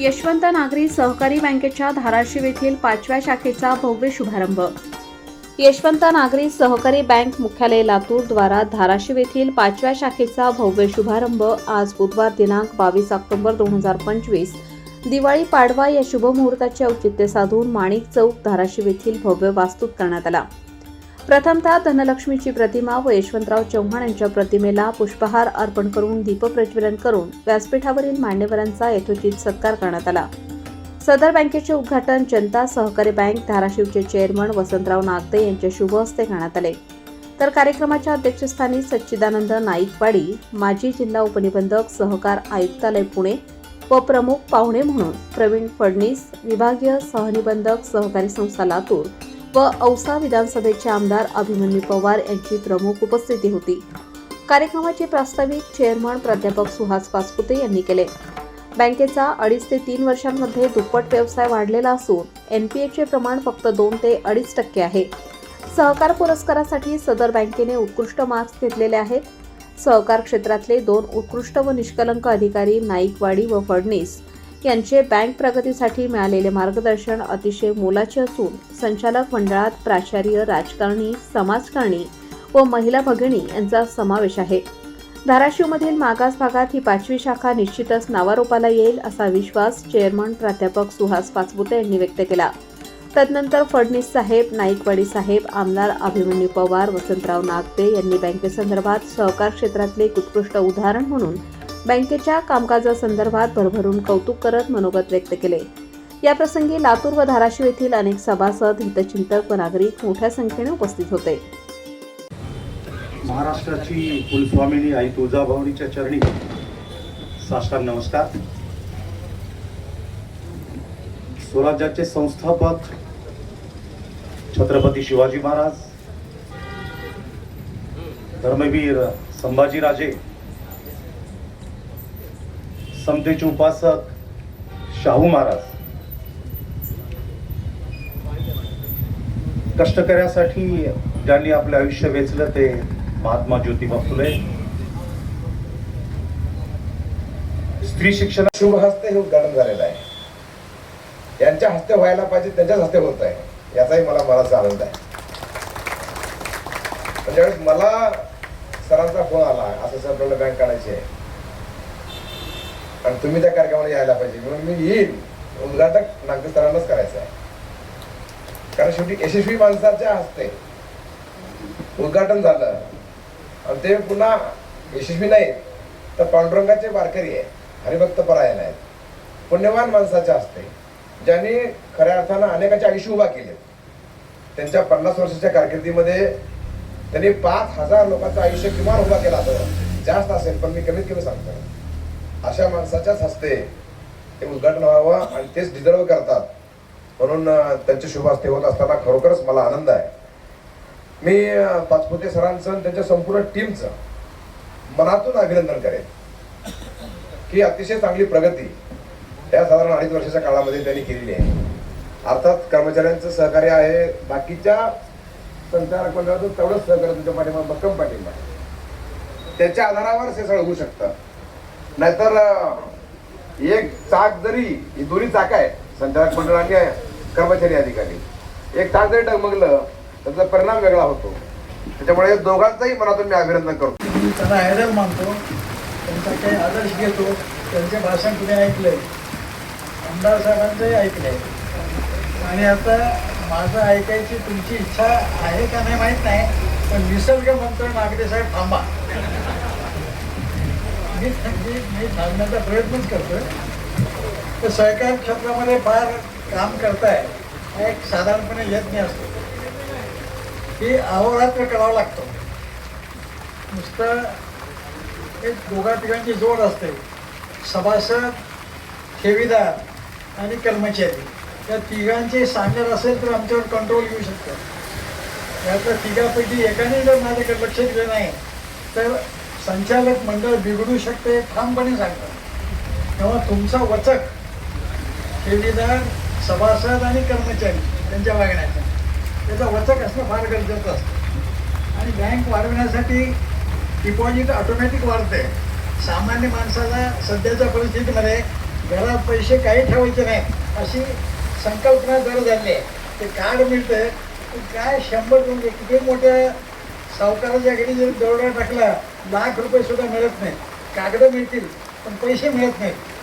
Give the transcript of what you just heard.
यशवंत नागरी सहकारी बँकेच्या धाराशिव येथील पाचव्या शाखेचा भव्य शुभारंभ. यशवंत नागरी सहकारी बँक मुख्यालय लातूर द्वारा धाराशिव येथील पाचव्या शाखेचा भव्य शुभारंभ आज बुधवार दिनांक बावीस ऑक्टोबर दोन हजार पंचवीस. दिवाळी पाडवा या शुभमुहूर्ताचे औचित्य साधून माणिक चौक धाराशिव येथील भव्य वास्तूत करण्यात आला. प्रथमतः धनलक्ष्मीची प्रतिमा व यशवंतराव चव्हाण यांच्या प्रतिमेला पुष्पहार अर्पण करून दीपप्रज्वलन करून व्यासपीठावरील मान्यवरांचा यथोचित सत्कार करण्यात आला. सदर बँकेचे उद्घाटन जनता सहकारी बँक धाराशिवचे चेअरमन वसंतराव नागदे यांच्या शुभ हस्ते करण्यात आले. तर कार्यक्रमाच्या अध्यक्षस्थानी सच्चिदानंद नाईकवाडी माजी जिल्हा उपनिबंधक सहकार आयुक्तालय पुणे व प्रमुख पाहुणे म्हणून प्रवीण फडणीस विभागीय सहनिबंधक सहकारी संस्था लातूर व औसा विधानसभेचे आमदार अभिमन्यू पवार यांची प्रमुख उपस्थिती होती. कार्यक्रमाचे प्रास्ताविक चेअरमन प्राध्यापक सुहास पासपुते यांनी केले. बँकेचा अडीच ते तीन वर्षांमध्ये दुप्पट व्यवसाय वाढलेला असून एनपीएचे प्रमाण फक्त दोन ते अडीच टक्के आहे. सहकार पुरस्कारासाठी सदर बँकेने उत्कृष्ट मार्क्स घेतलेले आहेत. सहकार क्षेत्रातले दोन उत्कृष्ट व निष्कलंक अधिकारी नाईकवाडी व फडणीस यांचे बँक प्रगतीसाठी मिळालेले मार्गदर्शन अतिशय मोलाचे असून संचालक मंडळात प्राचार्य राजकारणी समाजकारणी व महिला भगिनी यांचा समावेश आहे. धाराशिवमधील मागास भागात ही पाचवी शाखा निश्चितच नावारूपाला येईल असा विश्वास चेअरमन प्राध्यापक सुहास पाचपुते यांनी व्यक्त केला. तदनंतर फडणीस साहेब नाईकवाडी साहेब आमदार अभिमन्यू पवार वसंतराव नागदे यांनी बँकेसंदर्भात सहकार क्षेत्रातले एक उत्कृष्ट उदाहरण म्हणून बँकेच्या कामकाजासंदर्भात भरभरून कौतुक करत मनोगत व्यक्त केले. याप्रसंगी लातूर व धाराशिव येथील अनेक सभासद हितचिंतक व नागरिक मोठ्या संख्येने उपस्थित होते. महाराष्ट्राची कुलस्वामिनी आई तुळजाभवानीच्या चरणी. साष्टांग नमस्कार. स्वराज्याचे संस्थापक छत्रपती शिवाजी महाराज धर्मवीर संभाजीराजे समतेचे उपासक शाहू महाराज. कष्टकऱ्यासाठी ज्यांनी आपलं आयुष्य वेचलं ते महात्मा ज्योतिबा फुले. स्त्री शिक्षण शुभ हस्ते हे उद्घाटन झालेलं आहे. यांच्या हस्ते व्हायला पाहिजे त्यांच्याच हस्ते होत आहे. याचाही मला बराच आनंद आहे. पण ज्यावेळेस मला सरांचा फोन आला असं सर आपल्याला बँक काढायची आहे. आणि तुम्ही त्या कार्यक्रमाला यायला पाहिजे. म्हणून मी येईल उद्घाटक नागरिकांनाच करायचं आहे. कारण शेवटी यशस्वी माणसाच्या हस्ते उद्घाटन झालं. आणि ते पुन्हा यशस्वी नाही तर पांडुरंगाचे वारकरी आहे हरिभक्त परायण आहेत. पुण्यवान माणसाच्या हस्ते ज्यांनी खऱ्या अर्थानं अनेकाचे आयुष्य उभा केले. त्यांच्या पन्नास वर्षाच्या कारकिर्दीमध्ये त्यांनी पाच हजार लोकांचं आयुष्य किमान उभा केला असं जास्त असेल पण मी कमीत कमी सांगतो. अशा माणसाच्याच हस्ते ते उद्घाटन व्हावं आणि तेच डिझर्व करतात. म्हणून त्यांचे शुभ हस्ते होत असताना खरोखरच मला आनंद आहे. मी पाचपुते सरांचं आणि त्यांच्या संपूर्ण टीमचं मनातून अभिनंदन करेन. की अतिशय चांगली प्रगती या साधारण अडीच वर्षाच्या काळामध्ये त्यांनी केलेली आहे. अर्थात कर्मचाऱ्यांचं सहकार्य आहे. बाकीच्या संचालक मंडळाचं तेवढंच सहकार्य तुमच्या पाठिंबा भक्कम पाठिंबा त्याच्या आधारावरच हे सगळं होऊ शकतं. नाहीतर एक चाक जरी ही दोन्ही चाक आहे संचालक मंडळ आणि कर्मचारी अधिकारी. एक चाक जरी डगमगलं त्याचा परिणाम वेगळा होतो. त्याच्यामुळे दोघांचाही मनातून मी अभिनंदन करतो. मी त्यांना आयडल मानतो. त्यांचा काही आदर्श घेतो. त्यांचे भाषण तुम्ही ऐकलंय. आमदार साहेबांचंही ऐकलंय. आणि आता माझं ऐकायची तुमची इच्छा आहे का नाही माहीत नाही पण निसर्ग मंत्र नागरे साहेब थांबा. मी मी मी थांबण्याचा प्रयत्नच करतोय. तर सहकार क्षेत्रामध्ये फार काम करताय हा एक साधारणपणे यज्ञ असतो. की अहोरात्र करावा लागतो. नुसतं एक दोघा तिघांची जोड असते. सभासद ठेवीदार आणि कर्मचारी. त्या तिघांचे सांगत असेल तर आमच्यावर कंट्रोल येऊ शकतं. यातल्या तिघापैकी एकाने जर माझ्याकडे लक्ष दिलं नाही तर संचालक मंडळ बिघडू शकते हे ठामपणे सांगतात. तेव्हा तुमचा वचक ठेवीदार सभासद आणि कर्मचारी त्यांच्या वागण्याचा. त्याचा वचक असणं फार गरजेचं असतं. आणि बँक वाढवण्यासाठी डिपॉझिट ऑटोमॅटिक वाढते सामान्य माणसाला सध्याच्या परिस्थितीमध्ये घरात पैसे काही ठेवायचे नाही अशी संकल्पना जर झाली आहे ते कार्ड मिळतं काय शंभर म्हणजे किती मोठ्या सावकाराच्या घरी जर दरोडा टाकला लाख रुपये सुद्धा मिळत नाही. कागद मिळतील पण पैसे मिळत नाहीत.